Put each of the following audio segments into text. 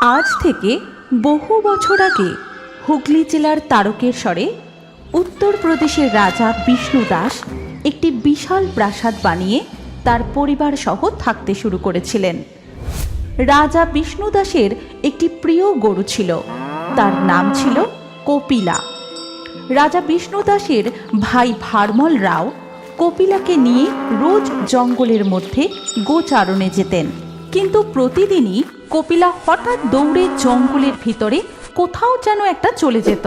আজ থেকে বহু বছর আগে হুগলি জেলার তারকেশ্বরে উত্তরপ্রদেশের রাজা বিষ্ণু দাস একটি বিশাল প্রাসাদ বানিয়ে তার পরিবার সহ থাকতে শুরু করেছিলেন। রাজা বিষ্ণু দাসের একটি প্রিয় গরু ছিল। তার নাম ছিল কপিলা। রাজা বিষ্ণু দাসের ভাই ভারমল রাও কপিলাকে নিয়ে রোজ জঙ্গলের মধ্যে গোচারণে যেতেন। কিন্তু প্রতিদিনই কপিলা হঠাৎ দৌড়ে জঙ্গলের ভিতরে কোথাও যেন একটা চলে যেত।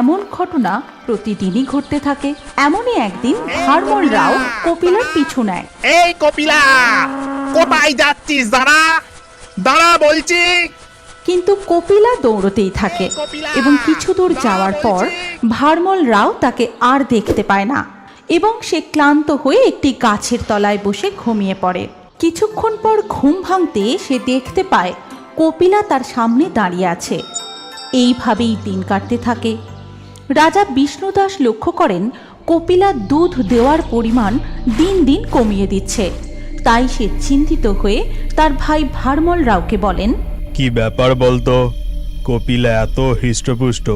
এমন ঘটনা প্রতিদিনই ঘটতে থাকে। এমনই একদিন ভারমল রাও কপিলার পিছু নেয়। এই কপিলা কোথায় যাচ্ছিস? দাঁড়া দাঁড়া বলছি। কিন্তু কপিলা দৌড়তেই থাকে এবং কিছু দূর যাওয়ার পর ভারমল রাও তাকে আর দেখতে পায় না এবং সে ক্লান্ত হয়ে একটি গাছের তলায় বসে ঘুমিয়ে পড়ে। কিছুক্ষণ পর ঘুম ভাঙতে সে দেখতে পায় কপিলা তার সামনে দাঁড়িয়ে আছে। এইভাবেই দিন কাটতে থাকে। রাজা বিষ্ণুদাস লক্ষ্য করেন কপিলা দুধ দেওয়ার পরিমাণ দিন দিন কমিয়ে দিচ্ছে। তাই সে চিন্তিত হয়ে তার ভাই ভারমল রাওকে বলেন, কি ব্যাপার বলতো? কপিলা এত হৃষ্টপুষ্ট।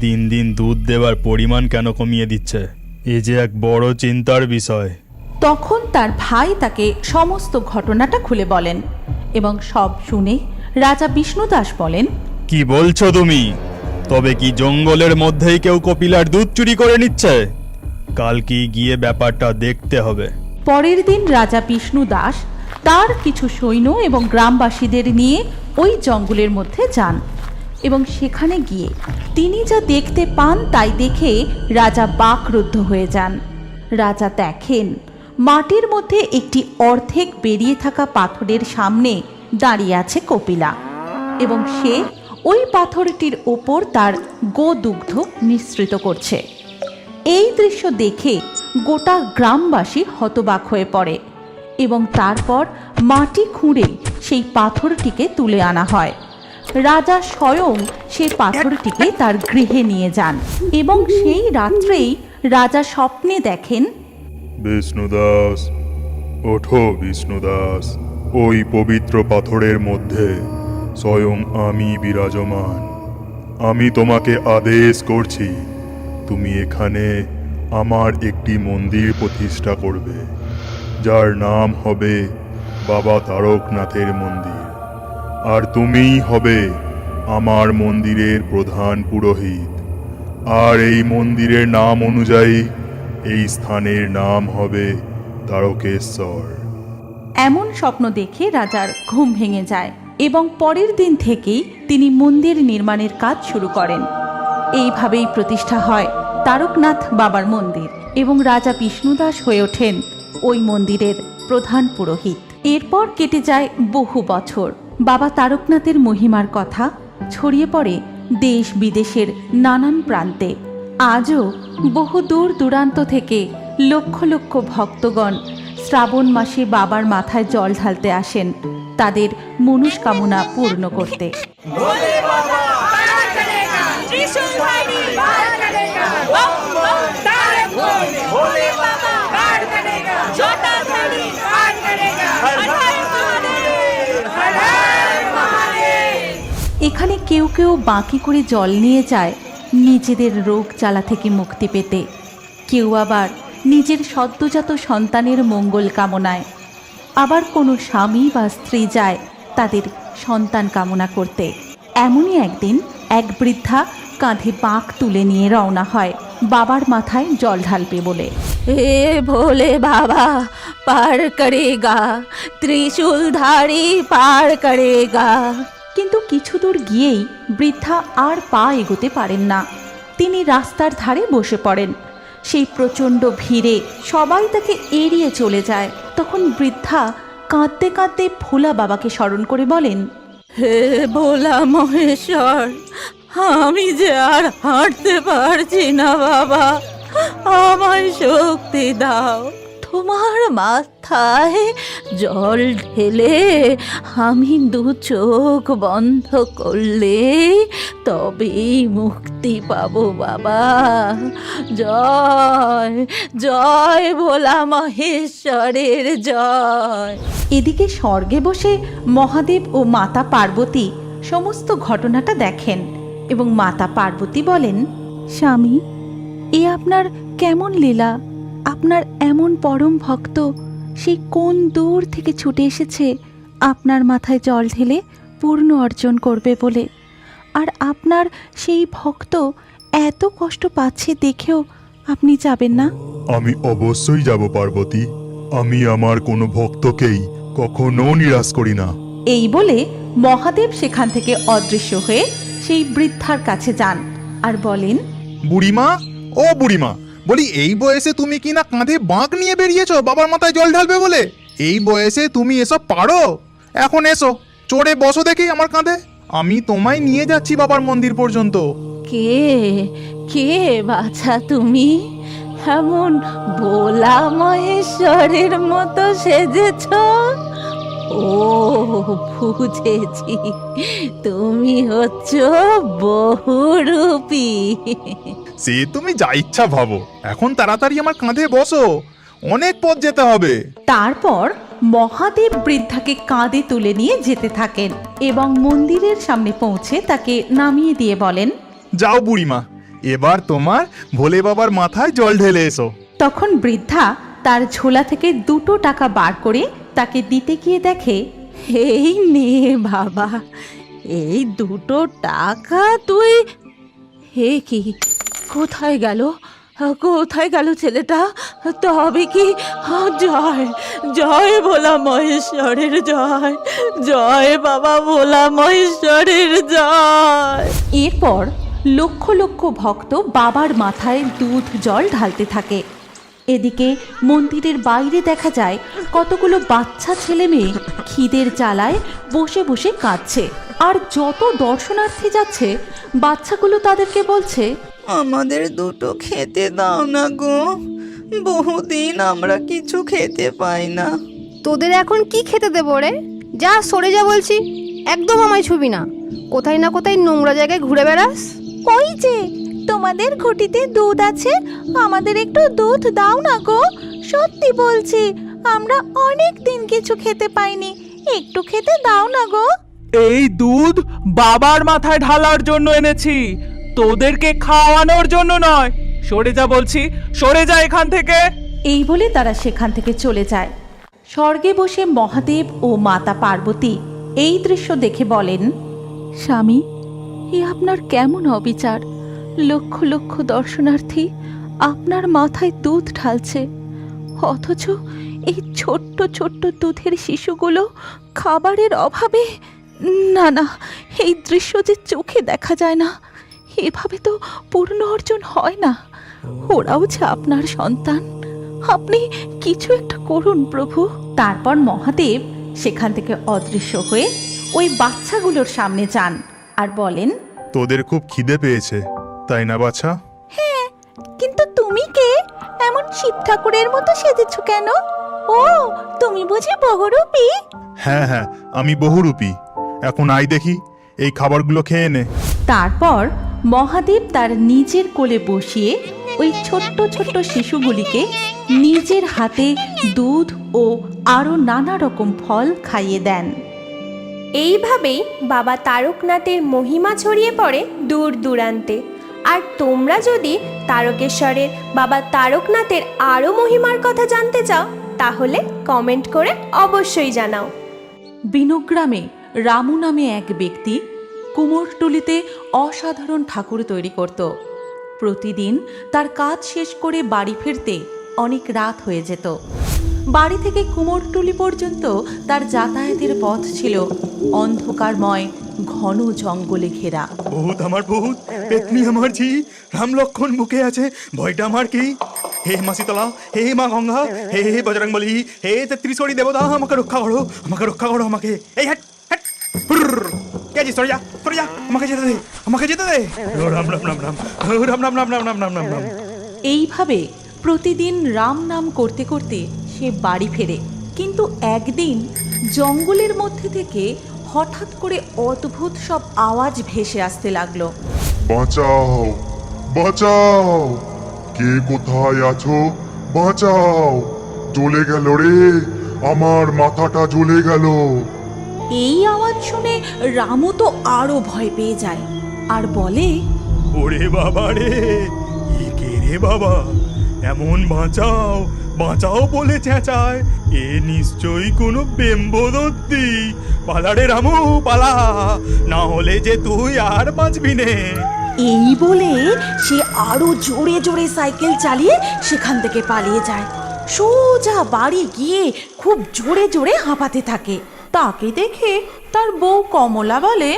দিন দিন দুধ দেওয়ার পরিমাণ কেন কমিয়ে দিচ্ছে? এ যে এক বড় চিন্তার বিষয়। তখন তার ভাই তাকে সমস্ত ঘটনাটা খুলে বলেন এবং সব শুনে রাজা বিষ্ণুদাস বলেন কি বলছো তুমি? তবে কি জঙ্গলের মধ্যেই কেউ কপিলার দুধ চুরি করে নিচ্ছে? কাল কি গিয়ে ব্যাপারটা দেখতে হবে? পরের দিন রাজা বিষ্ণু দাস তার কিছু সৈন্য এবং গ্রামবাসীদের নিয়ে ওই জঙ্গলের মধ্যে যান এবং সেখানে গিয়ে তিনি যা দেখতে পান তাই দেখে রাজা বাকরুদ্ধ হয়ে যান। রাজা দেখেন মাটির মধ্যে একটি অর্ধেক বেরিয়ে থাকা পাথরের সামনে দাঁড়িয়ে আছে কপিলা। এবং সে ওই পাথরটির ওপর তার গোদুগ্ধ মিশ্রিত করছে। এই দৃশ্য দেখে গোটা গ্রামবাসী হতবাক হয়ে পড়ে এবং তারপর মাটি খুঁড়ে সেই পাথরটিকে তুলে আনা হয়। রাজা স্বয়ং সেই পাথরটিকে তার গৃহে নিয়ে যান এবং সেই রাত্রেই রাজা স্বপ্নে দেখেন বিষ্ণুদাস, ওঠো বিষ্ণুদাস, ওই পবিত্র পাথরের মধ্যে। স্বয়ং আমি বিরাজমান। আমি তোমাকে আদেশ করছি, তুমি এখানে আমার একটি মন্দির প্রতিষ্ঠা করবে, যার নাম হবে বাবা তারকনাথের মন্দির। আর তুমিই হবে আমার মন্দিরের প্রধান পুরোহিত। আর এই মন্দিরের নাম অনুযায়ী এই স্থানের নাম হবে তারকেশ্বর এমন স্বপ্ন দেখে রাজার ঘুম ভেঙে যায় এবং পরের দিন থেকেই তিনি মন্দির নির্মাণের কাজ শুরু করেন। এইভাবেই প্রতিষ্ঠা হয় তারকনাথ বাবার মন্দির এবং রাজা বিষ্ণুদাস হয়ে ওঠেন ওই মন্দিরের প্রধান পুরোহিত। এরপর কেটে যায় বহু বছর। বাবা তারকনাথের মহিমার কথা ছড়িয়ে পড়ে দেশ বিদেশের নানান প্রান্তে। আজও বহু দূর দূরান্ত থেকে লক্ষ লক্ষ ভক্তগণ শ্রাবণ মাসে বাবার মাথায় জল ঢালতে আসেন তাদের মনুষ্কামনা পূর্ণ করতে। এখানে কেউ কেউ বাঁকি করে জল নিয়ে যায়। নিজেদের রোগ জ্বালা থেকে মুক্তি পেতে। কেউ আবার নিজের সদ্যজাত সন্তানের মঙ্গল কামনায়। আবার কোনো স্বামী বা স্ত্রী যায় তাদের সন্তান কামনা করতে। এমনই একদিন এক বৃদ্ধা কাঁধে বাঁক তুলে নিয়ে রওনা হয় বাবার মাথায় জল ঢালবে বলে। হে ভোলে বাবা, পার করেগা ত্রিশূল ধারি পার করে গা কিন্তু কিছু দূর গিয়েই বৃদ্ধা আর পা এগোতে পারেন না। তিনি রাস্তার ধারে বসে পড়েন। সেই প্রচণ্ড ভিড়ে সবাই তাকে এড়িয়ে চলে যায়। তখন বৃদ্ধা কাঁদতে কাঁদতে ভোলা বাবাকে স্মরণ করে বলেন, হে ভোলা মহেশ্বর, আমি যে আর হাঁটতে পারছি না বাবা। আমায় শক্তি দাও। তোমার মাথায় জল ঢেলে আমি দু চোখ বন্ধ করলে তবেই মুক্তি পাবো বাবা। জয় জয় ভোলা মহেশ্বরের জয়। এদিকে স্বর্গে বসে মহাদেব ও মাতা পার্বতী সমস্ত ঘটনাটা দেখেন এবং মাতা পার্বতী বলেন স্বামী এ আপনার কেমন লীলা? আপনার এমন পরম ভক্ত সেই কোন দূর থেকে ছুটে এসেছে আপনার মাথায় জল ঢেলে পূর্ণ অর্জন করবে বলে। আর আপনার সেই ভক্ত এত কষ্ট পাচ্ছে দেখেও আপনি যাবেন না? আমি অবশ্যই যাব পার্বতী। আমি আমার কোনো ভক্তকেই কখনো নিরাশ করি না। এই বলে মহাদেব সেখান থেকে অদৃশ্য হয়ে সেই বৃদ্ধার কাছে যান আর বলেন বুড়িমা ও বুড়িমা বলি, এই বয়সে তুমি কি না কাঁধে বাঁক নিয়ে বেরিয়েছো? বাবার মাথায় জল ঢালবে বলে? এই বয়সে তুমি এসব পারো? এখন এসো, চড়ে বসো দেখি আমার কাঁধে। আমি তোমায় নিয়ে যাচ্ছি বাবার মন্দির পর্যন্ত। কে? কে বাছা তুমি? এমন ভোলা মহেশ্বরের মতো সেজেছ? ও বুঝেছি। তুমি হচ্ছ বহুরূপী। সে তুমি যা ইচ্ছা ভাবো। এখন তাড়াতাড়ি আমার কাঁধে বসো। অনেক পথ যেতে হবে। তারপর মহাদেব বৃদ্ধাকে কাঁধে তুলে নিয়ে যেতে থাকেন এবং মন্দিরের সামনে পৌঁছে তাকে নামিয়ে দিয়ে বলেন যাও বুড়িমা এবার তোমার ভোলে বাবার মাথায় জল ঢেলে এসো। তখন বৃদ্ধা তার ঝোলা থেকে দুটো টাকা বার করে তাকে দিতে গিয়ে দেখে এই নে বাবা, এই দুটো টাকা তুই হে কি, কোথায় গেল? কোথায় গেল ছেলেটা? তবে কি? জয় জয় ভোলা মহেশ্বরের জয় জয় বাবা ভোলা মহেশ্বরের জয়। এরপর লক্ষ লক্ষ ভক্ত বাবার মাথায় দুধ জল ঢালতে থাকে। এদিকে মন্দিরের বাইরে দেখা যায় কতগুলো বাচ্চা ছেলে মেয়ে খিদের চালায় বসে বসে কাঁদছে। আর যত দর্শনার্থী যাচ্ছে বাচ্চাগুলো তাদেরকে বলছে আমাদের দুটো খেতে দাও না গো। বহুদিন আমরা কিছু খেতে পাই না। তোদের এখন কি খেতে দেবো রে? যা সরে যা বলছি। একদম আমায় ছুবি না। কোথায় না কোথায় নোংরা জায়গায় ঘুরে বেড়াস। ওই যে তোমাদের ঘটিতে দুধ আছে? আমাদের একটু দুধ দাও না গো। সত্যি বলছি আমরা অনেক দিন কিছু খেতে পাইনি। একটু খেতে দাও না গো। এই দুধ বাবার মাথায় ঢালার জন্য এনেছি। তোদেরকে খাওয়ানোর জন্য নয়। সরে যা বলছি সরে যা এখান থেকে। এই বলে তারা সেখান থেকে চলে যায়। স্বর্গে বসে মহাদেব ও মাতা পার্বতী এই দৃশ্য দেখে বলেন স্বামী এ আপনার কেমন অবিচার? লক্ষ লক্ষ দর্শনার্থী আপনার মাথায় দুধ ঢালছে। অথচ এই ছোট্ট ছোট্ট দুধের শিশুগুলো খাবারের অভাবে না না এই দৃশ্য যে চোখে দেখা যায় না এভাবে তো পূর্ণ অর্জন হয় না। ওরাও যে আপনার সন্তান আপনি কিছু একটা করুন প্রভু। তারপর মহাদেব সেখান থেকে অদৃশ্য হয়ে ওই বাচ্চাগুলোর সামনে যান আর বলেন তোদের খুব খিদে পেয়েছে। তাই না বাছা? হ্যাঁ কিন্তু তুমি কে? এমন শিব ঠাকুরের মতো সেজেছ কেন? ও তুমি বুঝি বহুরূপী? হ্যাঁ হ্যাঁ আমি বহুরূপী। এখন আই দেখি এই খাবারগুলো খেয়ে নে। তারপর মহাদেব তার নিজের কোলে বসিয়ে ওই ছোট্ট ছোট্ট শিশুগুলিকে নিজের হাতে দুধ ও আরও নানা রকম ফল খাইয়ে দেন। এইভাবেই বাবা তারকনাথের মহিমা ছড়িয়ে পড়ে দূর দূরান্তে। আর তোমরা যদি তারকেশ্বরের বাবা তারকনাথের আরও মহিমার কথা জানতে চাও, তাহলে কমেন্ট করে অবশ্যই জানাও। বিনুগ্রামে রামু নামে এক ব্যক্তি কুমোরটুলিতে অসাধারণ ঠাকুর তৈরি করত। প্রতিদিন তার কাজ শেষ করে বাড়ি ফিরতে অনেক রাত হয়ে যেত। বাড়ি থেকে কুমোরটুলি পর্যন্ত তার যাতায়াতের পথ ছিল অন্ধকারময় ঘন জঙ্গলে ঘেরা। বহুত আমার বহুত পেতনি আমার ঝি রাম লক্ষণ বুকে আছে ভয়টা আমার কি? হে মা শীতলা হে মা গঙ্গা হে হে বজরং বলি হে তেত্রিশরি দেবতা আমাকে রক্ষা করো আমাকে রক্ষা করো আমাকে। এই হ্যাট হ্যাট হুরর। কে আছিস সরে যা সরে যা আমাকে যেতে দে আমাকে যেতে দে। রাম রাম রাম রাম রাম রাম রাম রাম রাম রাম রাম রাম। এইভাবে প্রতিদিন রাম নাম করতে করতে সে বাড়ি ফেরে। কিন্তু একদিন জঙ্গলের মধ্যে থেকে হঠাৎ করে অদ্ভুত সব আওয়াজ ভেসে আসতে লাগল। বাঁচাও বাঁচাও। কে কোথায় আছো? বাঁচাও। জ্বলে গেল রে। আমার মাথাটা জ্বলে গেল। এই আওয়াজ শুনে রামু তো আরও ভয় পেয়ে যায় আর বলে ওরে বাবা রে কে রে বাবা? এমন বাঁচাও বাঁচাও বলে চেঁচায়। এ নিশ্চয়ই কোনো বেম্বদত্তি পালা রে রামু পালা। না হলে যে তুই আর বাঁচবি নে। এই বলে সে আরও জোরে জোরে সাইকেল চালিয়ে সেখান থেকে পালিয়ে যায়। সোজা বাড়ি গিয়ে খুব জোরে জোরে হাঁপাতে থাকে। তাকে দেখে তার বউ কমলা বলে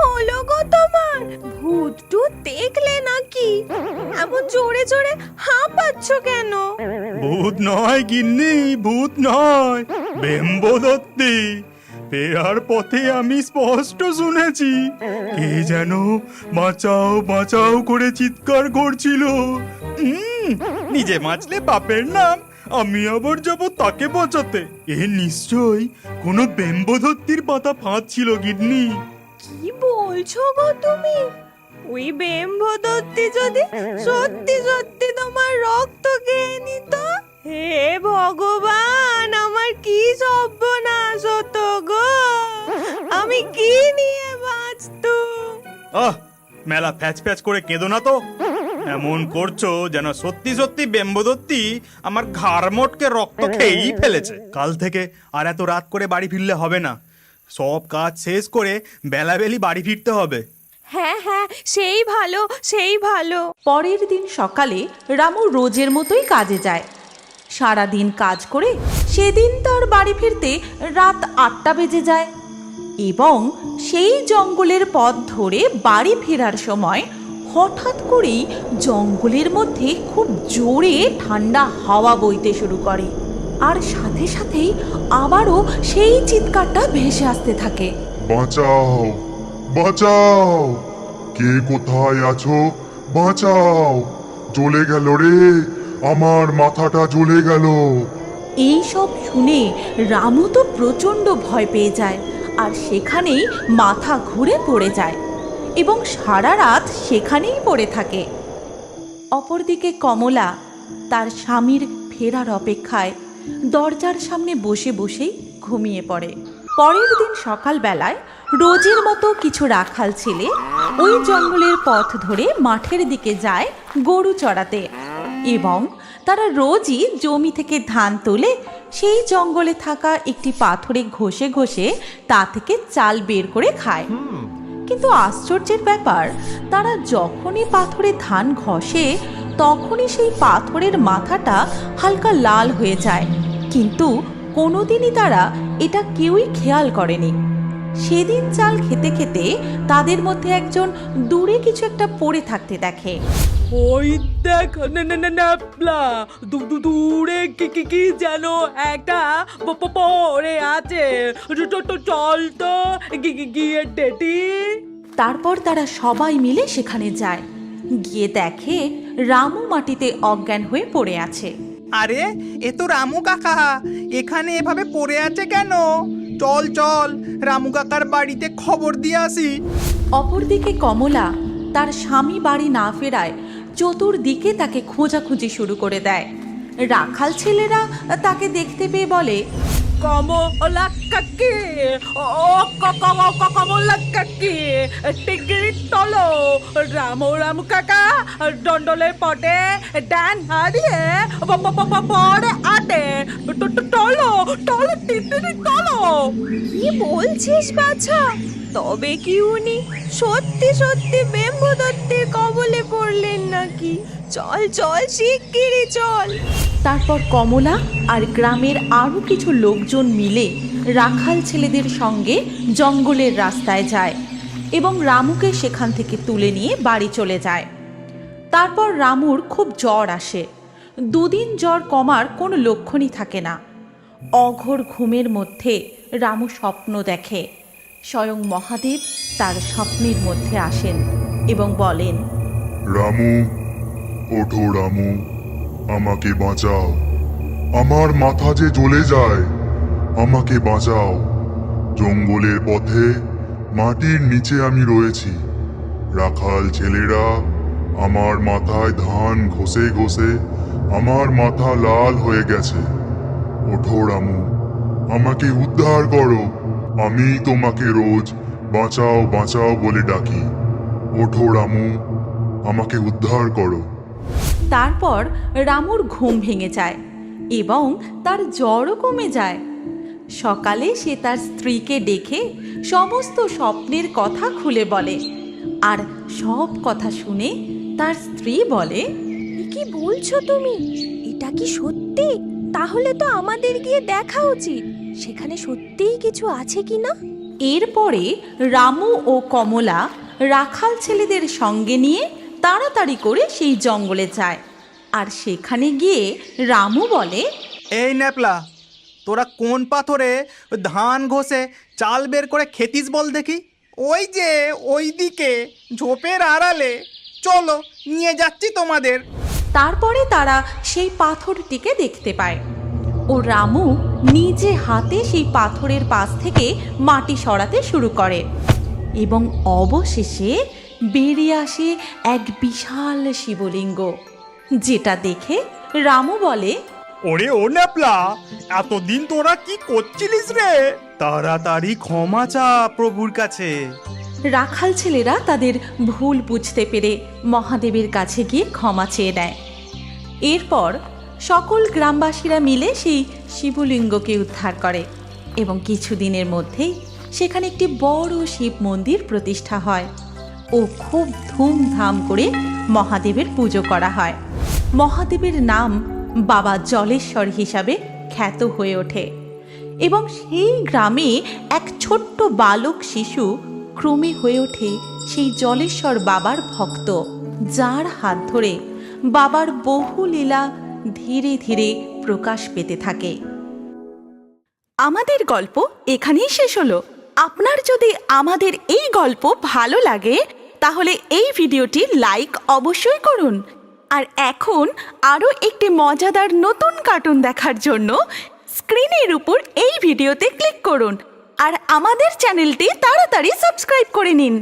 হলো গো তোমার? ভূত দেখলে নাকি? এমন জোরে জোরে হাঁপাচ্ছ কেন? ভূত নয় গিন্নি, ভূত নয়। বেম্বদত্তি ফেরার পথে আমি স্পষ্ট শুনেছি। কে যেন বাঁচাও বাঁচাও করে চিৎকার করছিল। নিজে বাঁচলে বাপের নাম, আমি আবার যাব তাকে বাঁচাতে। এ নিশ্চয়ই কোনো বেম্বধত্তির পাতা ফাঁদ ছিল গিন্নি। কি বলছো গো তুমি? ওই বেম্বদত্তি যদি সত্যি সত্যি তোমার রক্ত খেয়ে নিত? হে ভগবান, আমার কি সর্বনাশ হতো গো? আমি কি নিয়ে বাঁচতুম আহ, মেলা প্যাচ প্যাচ করে কেঁদো না তো। এমন করছ যেন সত্যি সত্যি বেম্বদত্তি আমার ঘাড় মোটকে রক্ত খেয়েই ফেলেছে। কাল থেকে আর এত রাত করে বাড়ি ফিরলে হবে না। সব কাজ শেষ করে বেলাবেলি বাড়ি ফিরতে হবে। হ্যাঁ হ্যাঁ সেই ভালো সেই ভালো। পরের দিন সকালে রামু রোজের মতোই কাজে যায়। সারা দিন কাজ করে সেদিন তার বাড়ি ফিরতে রাত আটটা বেজে যায় এবং সেই জঙ্গলের পথ ধরে বাড়ি ফেরার সময় হঠাৎ করেই জঙ্গলের মধ্যে খুব জোরে ঠান্ডা হাওয়া বইতে শুরু করে। আর সাথে সাথেই আবারও সেই চিৎকারটা ভেসে আসতে থাকে। বাঁচাও বাঁচাও। কে কোথায় আছো? বাঁচাও। জ্বলে গেল রে। আমার মাথাটা জ্বলে গেল। এই সব শুনে রামু তো প্রচণ্ড ভয় পেয়ে যায় আর সেখানেই মাথা ঘুরে পড়ে যায় এবং সারা রাত সেখানেই পড়ে থাকে। অপরদিকে কমলা তার স্বামীর ফেরার অপেক্ষায় দরজার সামনে বসে বসেই ঘুমিয়ে পড়ে। পরের দিন সকালবেলায় রোজের মতো কিছু রাখাল ছেলে ওই জঙ্গলের পথ ধরে মাঠের দিকে যায় গরু চড়াতে এবং তারা রোজই জমি থেকে ধান তোলে, সেই জঙ্গলে থাকা একটি পাথরে ঘষে ঘষে তা থেকে চাল বের করে খায়। কিন্তু আশ্চর্যের ব্যাপার, তারা যখনই পাথরে ধান ঘষে, তখনই সেই পাথরের মাথাটা হালকা লাল হয়ে যায়। কিন্তু কোনোদিনই তারা এটা কেউই খেয়াল করেনি। সেদিন চাল খেতে খেতে তাদের মধ্যে একজন দূরে কিছু একটা পড়ে থাকতে দেখে। ওই দেখ না না না ন্যাপলা দূ দূ- দূরে কি কি কি যেন একটা পড়ে আছে। চল তো গি- গি- গিয়ে ডেটি। তারপর তারা সবাই মিলে সেখানে যায়। গিয়ে দেখে রামু মাটিতে অজ্ঞান হয়ে পড়ে আছে। আরে এ তো রামু কাকা। এখানে এভাবে পড়ে আছে কেন? চল চল রামু কাকার বাড়িতে খবর দিয়ে আসি। অপরদিকে কমলা তার স্বামী বাড়ি না ফেরায় চতুর্দিকে তাকে খোঁজাখুঁজি শুরু করে দেয়। রাখাল ছেলেরা তাকে দেখতে পেয়ে বলে কমলা কাকি ও ক- কম- ক- কমলা কাকি টিকিরি তলো। রামু রামু কাকা পটে ডান হারিয়ে পরে আটে টলো টলো তলো কি বলছিস বাছা? তবে কি উনি সত্যি সত্যি বেম্বদত্তের কবলে নাকি? চল চল, শিগগিরই চল। তারপর কমলা আর গ্রামের আরও কিছু লোকজন মিলে রাখাল ছেলেদের সঙ্গে জঙ্গলের রাস্তায় যায় এবং রামুকে সেখান থেকে তুলে নিয়ে বাড়ি চলে যায়। তারপর রামুর খুব জ্বর আসে। দুদিন জ্বর কমার কোনো লক্ষণই থাকে না। অঘোর ঘুমের মধ্যে রামু স্বপ্ন দেখে। স্বয়ং মহাদেব তার স্বপ্নের মধ্যে আসেন এবং বলেন রামু, ওঠো রামু, আমাকে বাঁচাও। আমার মাথা যে জ্বলে যায়, আমাকে বাঁচাও। জঙ্গলের পথে, মাটির নিচে আমি রয়েছি। রাখাল ছেলেরা, আমার মাথায় ধান ঘষে ঘষে, আমার মাথা লাল হয়ে গেছে। ওঠো রামু, আমাকে উদ্ধার করো। আমি তোমাকে রোজ বাঁচাও বাঁচাও বলে ডাকি। ওঠো রামু আমাকে উদ্ধার করো। তারপর রামুর ঘুম ভেঙে যায় এবং তার জ্বরও কমে যায়। সকালে সে তার স্ত্রীকে ডেকে সমস্ত স্বপ্নের কথা খুলে বলে আর সব কথা শুনে তার স্ত্রী বলে কি বলছো তুমি? এটা কি সত্যি? তাহলে তো আমাদের গিয়ে দেখা উচিত। সেখানে সত্যিই কিছু আছে কি না? এরপরে রামু ও কমলা রাখাল ছেলেদের সঙ্গে নিয়ে তাড়াতাড়ি করে সেই জঙ্গলে যায়। আর সেখানে গিয়ে রামু বলে এই ন্যাপলা তোরা কোন পাথরে ধান ঘষে চাল বের করে খেতিস বল দেখি? ওই যে ওই দিকে ঝোপের আড়ালে। চলো নিয়ে যাচ্ছি তোমাদের। তারপরে তারা সেই পাথরটিকে দেখতে পায়। ও রামু নিজে হাতে সেই পাথরের পাশ থেকে মাটি সরাতে শুরু করে এবং অবশেষে বেরিয়ে আসে এক বিশাল শিবলিঙ্গ যেটা দেখে রামু বলে ওরে ও ন্যাপলা এতদিন তোরা কি করছিলিস রে? তাড়াতাড়ি ক্ষমা চা প্রভুর কাছে। রাখাল ছেলেরা তাদের ভুল বুঝতে পেরে মহাদেবের কাছে গিয়ে ক্ষমা চেয়ে নেয়। এরপর সকল গ্রামবাসীরা মিলে সেই শিবলিঙ্গকে উদ্ধার করে এবং কিছুদিনের মধ্যেই সেখানে একটি বড় শিব মন্দির প্রতিষ্ঠা হয়। ও খুব ধুমধাম করে মহাদেবের পুজো করা হয়। মহাদেবের নাম বাবা জলেশ্বর হিসাবে খ্যাত হয়ে ওঠে এবং সেই গ্রামে এক ছোট্ট বালক শিশু ক্রমে হয়ে ওঠে সেই জলেশ্বর বাবার ভক্ত, যার হাত ধরে বাবার বহু লীলা ধীরে ধীরে প্রকাশ পেতে থাকে। আমাদের গল্প এখানেই শেষ হলো। আপনার যদি আমাদের এই গল্প ভালো লাগে তাহলে এই ভিডিওটি লাইক অবশ্যই করুন। আর এখন আরও একটি মজাদার নতুন কার্টুন দেখার জন্য স্ক্রিনের উপর এই ভিডিওতে ক্লিক করুন। আর আমাদের চ্যানেলটি তাড়াতাড়ি সাবস্ক্রাইব করে নিন।